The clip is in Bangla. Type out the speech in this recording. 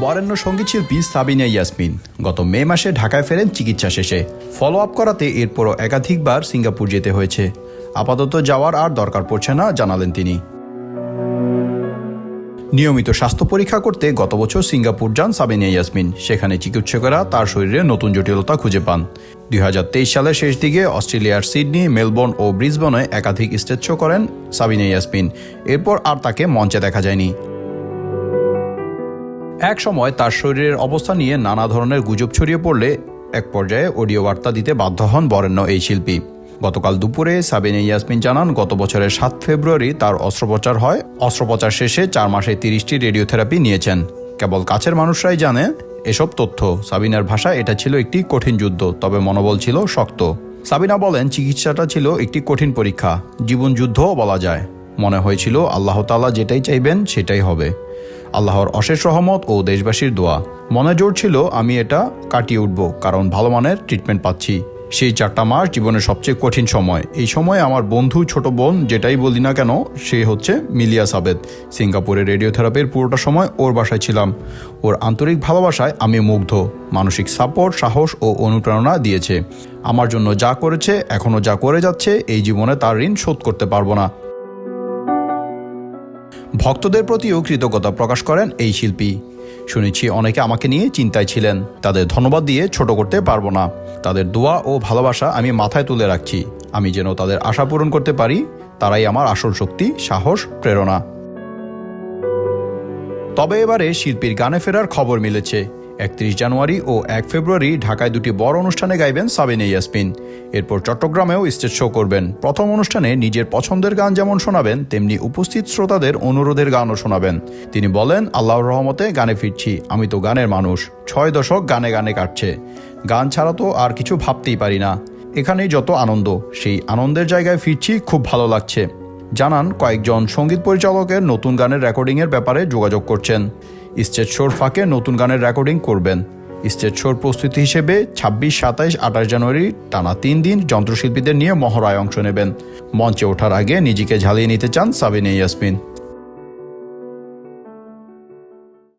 বরেণ্য সংগীত শিল্পী সাবিনা ইয়াসমিন গত মে মাসে ঢাকায় ফেরেন চিকিৎসা শেষে। ফলো আপ করাতে এরপরও একাধিকবার সিঙ্গাপুর যেতে হয়েছে। আপাতত যাওয়ার আর দরকার পড়ছে না, জানালেন তিনি। নিয়মিত স্বাস্থ্য পরীক্ষা করতে গত বছর সিঙ্গাপুর যান সাবিনা ইয়াসমিন। সেখানে চিকিৎসকেরা তার শরীরে নতুন জটিলতা খুঁজে পান। দুই হাজার তেইশ সালের শেষ দিকে অস্ট্রেলিয়ার সিডনি, মেলবোর্ন ও ব্রিসবনে একাধিক স্টেজ করেন সাবিনা ইয়াসমিন। এরপর আর তাকে মঞ্চে দেখা যায়নি। এক সময় তার শরীরের অবস্থা নিয়ে নানা ধরনের গুজব ছড়িয়ে পড়লে এক পর্যায়ে অডিও বার্তা দিতে বাধ্য হন বরেণ্য এই শিল্পী। গতকাল দুপুরে সাবিনা ইয়াসমিন জানান, গত বছরের সাত ফেব্রুয়ারি তার অস্ত্রোপচার হয়। অস্ত্রোপচার শেষে চার মাসে তিরিশটি রেডিওথেরাপি নিয়েছেন। কেবল কাছের মানুষরাই জানে এসব তথ্য। সাবিনার ভাষায় এটা ছিল একটি কঠিন যুদ্ধ, তবে মনোবল ছিল শক্ত। সাবিনা বলেন, চিকিৎসাটা ছিল একটি কঠিন পরীক্ষা। জীবন যুদ্ধও বলা যায়। মনে হয়েছিল, আল্লাহ তাআলা যেটাই চাইবেন, সেটাই হবে। আল্লাহর অশেষ রহমত ও দেশবাসীর দোয়া। মনে জোর ছিল, আমি এটা কাটিয়ে উঠব, কারণ ভালো মানের ট্রিটমেন্ট পাচ্ছি। সেই চারটা মাস জীবনের সবচেয়ে কঠিন সময়। এই সময় আমার বন্ধু, ছোট বোন, যেটাই বলি না কেন, সে হচ্ছে মিলিয়া সাবেদ। সিঙ্গাপুরে রেডিওথেরাপির পুরোটা সময় ওর বাসায় ছিলাম। ওর আন্তরিক ভালোবাসায় আমি মুগ্ধ। মানসিক সাপোর্ট, সাহস ও অনুপ্রেরণা দিয়েছে। আমার জন্য যা করেছে এখনও যা করে যাচ্ছে, এই জীবনে তার ঋণ শোধ করতে পারব না। ভক্তদের প্রতিও কৃতজ্ঞতা প্রকাশ করেন এই শিল্পী। শুনেছি অনেকে আমাকে নিয়ে চিন্তায় ছিলেন। তাদের ধন্যবাদ দিয়ে ছোট করতে পারব না। তাদের দোয়া ও ভালোবাসা আমি মাথায় তুলে রাখছি। আমি যেন তাদের আশা পূরণ করতে পারি, তারাই আমার আসল শক্তি, সাহস, প্রেরণা। তবে এবারে শিল্পীর গানে ফেরার খবর মিলেছে। একত্রিশ জানুয়ারি ও এক ফেব্রুয়ারি ঢাকায় দুটি বড় অনুষ্ঠানে গাইবেন সাবিনা ইয়াসমিন। এরপর চট্টগ্রামেও স্টেজ শো করবেন। প্রথম অনুষ্ঠানে নিজের পছন্দের গান যেমন শোনাবেন, তেমনি উপস্থিত শ্রোতাদের অনুরোধের গানও শোনাবেন। তিনি বলেন, আল্লাহর রহমতে গানে ফিরছি, আমি তো গানের মানুষ। ছয় দশক গানে গানে কাটছে। গান ছাড়া তো আর কিছু ভাবতেই পারি না। এখানেই যত আনন্দ, সেই আনন্দের জায়গায় ফিরছি, খুব ভালো লাগছে। জানান কয়েকজন সংগীত পরিচালকের নতুন গানের রেকর্ডিংয়ের ব্যাপারে যোগাযোগ করছেন। স্টেজ শোর ফাঁকে নতুন গানের রেকর্ডিং করবেন। স্টেজ শোর প্রস্তুতি হিসেবে ছাব্বিশ, সাতাইশ, আঠাশ জানুয়ারি টানা তিন দিন যন্ত্রশিল্পীদের নিয়ে মহড়ায় অংশ নেবেন। মঞ্চে ওঠার আগে নিজেকে ঝালিয়ে নিতে চান সাবিনা ইয়াসমিন।